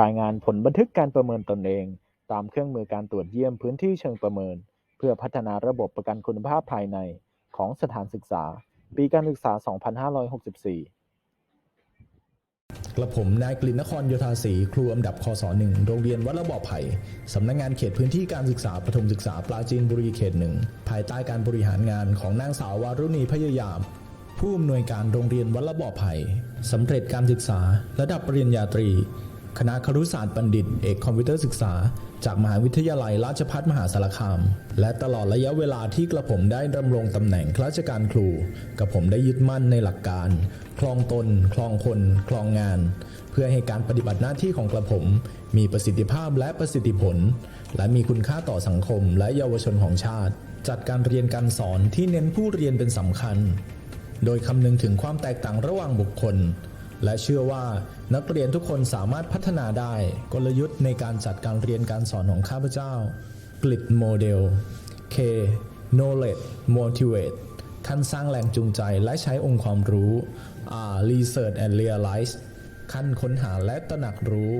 รายงานผลบันทึกการประเมินตนเอง ตามเครื่องมือการตรวจเยี่ยมพื้นที่เชิงประเมิน เพื่อพัฒนาระบบประกันคุณภาพภายในของสถานศึกษา ปีการศึกษา 2564กระผมนายกลินนครโยธาศรีครูอันดับคศหนึ่งโรงเรียนวัดระบอบไผ่สำนักงานเขตพื้นที่การศึกษาประถมศึกษาปราจีนบุรีเขตหนึ่งภายใต้การบริหารงานของนางสาววารุณีพยายาม ผู้อำนวยการโรงเรียนวัดระบอบไผ่สำเร็จการศึกษาระดับปริญญาตรี คณะครุศาสตร์บัณฑิต เอกคอมพิวเตอร์ศึกษา จากมหาวิทยาลัยราชภัฏมหาสารคาม และตลอดระยะเวลาที่กระผมได้ดำรงตำแหน่งข้าราชการครู กระผมได้ยึดมั่นในหลักการ คลองตน คลองคน คลองงาน เพื่อให้การปฏิบัติหน้าที่ของกระผม มีประสิทธิภาพและประสิทธิผล และมีคุณค่าต่อสังคมและเยาวชนของชาติ จัดการเรียนการสอนที่เน้นผู้เรียนเป็นสำคัญ โดยคำนึงถึงความแตกต่างระหว่างบุคคล และเชื่อว่านักเรียนทุกคนสามารถพัฒนาได้กลยุทธ์ในการจัดการเรียนการสอนของข้าพเจ้ากลิดโมเดล K knowledge motivate ขั้นสร้างแรงจูงใจและใช้องค์ความรู้ R research and realize ขั้นค้นหาและตระหนักรู้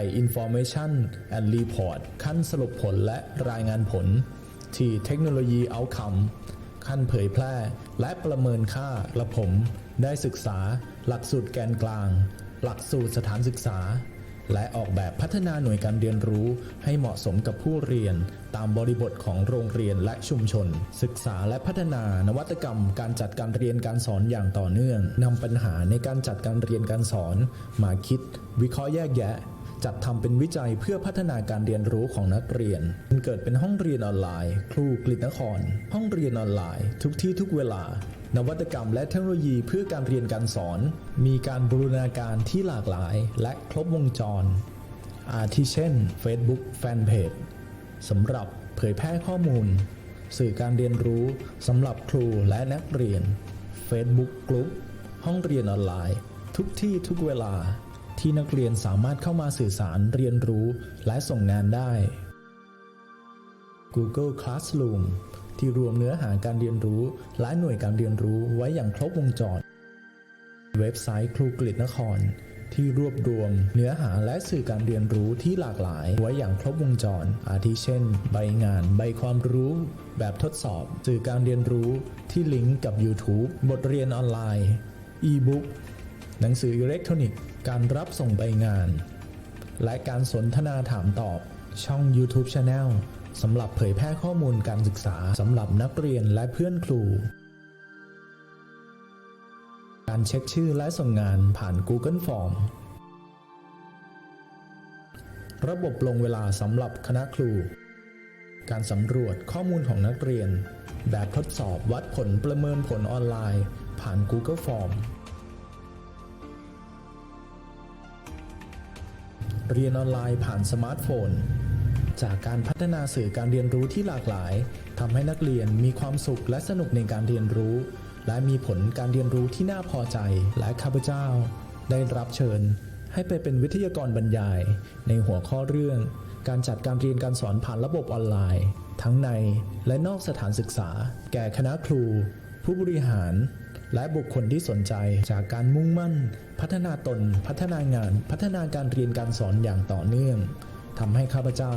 I information and report ขั้นสรุปผลและรายงานผล T technology outcome ขั้นเผยแพร่และประเมินค่ากระผม ได้ศึกษา หลักสูตรแกนกลาง หลักสูตรสถานศึกษา และออกแบบพัฒนาหน่วยการเรียนรู้ให้เหมาะสมกับผู้เรียน ตามบริบทของโรงเรียนและชุมชน ศึกษาและพัฒนานวัตกรรม การจัดการเรียนการสอนอย่างต่อเนื่องนำปัญหาในการจัดการเรียนการสอน มาคิด วิเคราะห์แยกแยะจัดทำเป็นวิจัยเพื่อพัฒนาการเรียนรู้ของนักเรียนจนเกิดเป็นห้องเรียนออนไลน์ ครูกฤษนคร ห้องเรียนออนไลน์ ทุกที่ทุกเวลา นวัตกรรมและเทคโนโลยีเพื่อการเรียนการสอน มีการบูรณาการที่หลากหลายและครบวงจร อาทิเช่น Facebook Fanpage สำหรับเผยแพร่ข้อมูล สื่อการเรียนรู้สำหรับครูและนักเรียน Facebook Group ห้องเรียนออนไลน์ ทุกที่ทุกเวลาที่นักเรียนสามารถเข้ามาสื่อสารเรียนรู้และส่งงานได้ Google Classroom ที่รวมเนื้อหาการเรียนรู้และหน่วยการเรียนรู้ไว้อย่างครบวงจร เว็บไซต์ครูกฤษนคร ที่รวบรวมเนื้อหาและสื่อการเรียนรู้ที่หลากหลายไว้อย่างครบวงจร อาทิเช่น ใบงาน ใบความรู้ แบบทดสอบ สื่อการเรียนรู้ที่ลิงก์กับ YouTube บทเรียนออนไลน์ อีบุ๊กหนังสืออิเล็กทรอนิกส์ การรับส่งใบงาน และการสนทนาถามตอบช่อง YouTube Channel สำหรับเผยแพร่ข้อมูลการศึกษาสำหรับนักเรียนและเพื่อนครู การเช็คชื่อและส่งงานผ่าน Google Form ระบบลงเวลาสำหรับคณะครู การสำรวจข้อมูลของนักเรียน แบบทดสอบวัดผลประเมินผลออนไลน์ ผ่าน Google Form เรียนออนไลน์ผ่านสมาร์ทโฟน จากการพัฒนาสื่อการเรียนรู้ที่หลากหลายทำให้นักเรียนมีความสุขและสนุกในการเรียนรู้ และมีผลการเรียนรู้ที่น่าพอใจและข้าพเจ้า ได้รับเชิญ ให้ไปเป็นวิทยากรบรรยาย ในหัวข้อเรื่อง การจัดการเรียนการสอนผ่านระบบออนไลน์ ทั้งในและนอกสถานศึกษา แก่คณะครู ผู้บริหาร และบุคคลที่สนใจจากการมุ่งมั่น พัฒนาตน พัฒนางาน พัฒนาการเรียนการสอนอย่างต่อเนื่อง ทำให้ข้าพเจ้า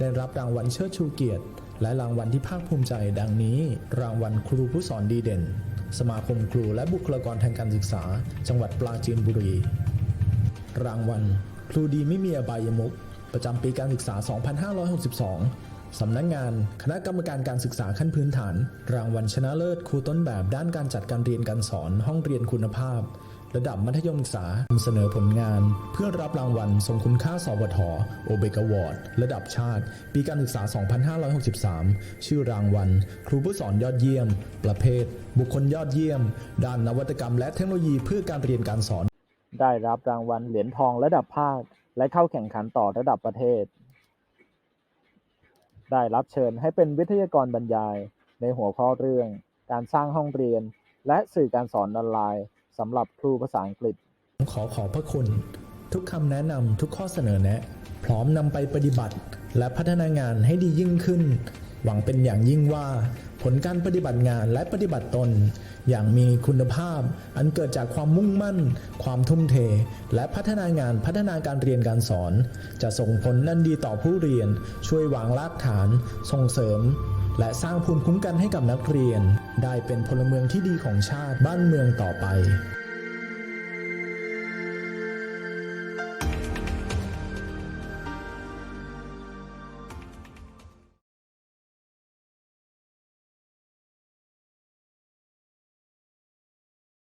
ได้รับรางวัลเชิดชูเกียรติ และรางวัลที่ภาคภูมิใจดังนี้ รางวัลครูผู้สอนดีเด่น สมาคมครูและบุคลากรทางการศึกษา จังหวัดปราจีนบุรี รางวัล ครูดีไม่มีอบายมุขประจำปีการศึกษา 2562 สำนักงงานคณะกรรมการการศึกษาขั้นพื้นฐาน รางวัลชนะเลิศครูต้นแบบด้านการจัดการเรียนการสอนห้องเรียนคุณภาพ ระดับมัธยมศึกษานำเสนอผลงาน เพื่อรับรางวัลทรงคุณค่าสวทโอเบกวอร์ดระดับชาติ ปีการศึกษา 2563 ชื่อรางวัล ครูผู้สอนยอดเยี่ยม ประเภท บุคคลยอดเยี่ยม ด้านนวัตกรรมและเทคโนโลยีเพื่อการเรียนการสอน ได้รับรางวัลเหรียญทองระดับภาค และเข้าแข่งขันต่อระดับประเทศ ได้รับเชิญให้เป็นวิทยากรบรรยาย ในหัวข้อเรื่อง การสร้างห้องเรียน และสื่อการสอนออนไลน์ สำหรับครูภาษาอังกฤษ ขอขอบพระคุณ ทุกคำแนะนำทุกข้อเสนอแนะ พร้อมนำไปปฏิบัติ และพัฒนางานให้ดียิ่งขึ้น หวังเป็นอย่างยิ่งว่า ผลการปฏิบัติงานและปฏิบัติตน อย่างมีคุณภาพ อันเกิดจากความมุ่งมั่น ความทุ่มเท และพัฒนางานพัฒนาการเรียนการสอน จะส่งผลนั่นดีต่อผู้เรียน ช่วยวางรากฐาน ส่งเสริม และสร้างภูมิคุ้มกันให้กับนักเรียน ได้เป็นพลเมืองที่ดีของชาติบ้านเมืองต่อไป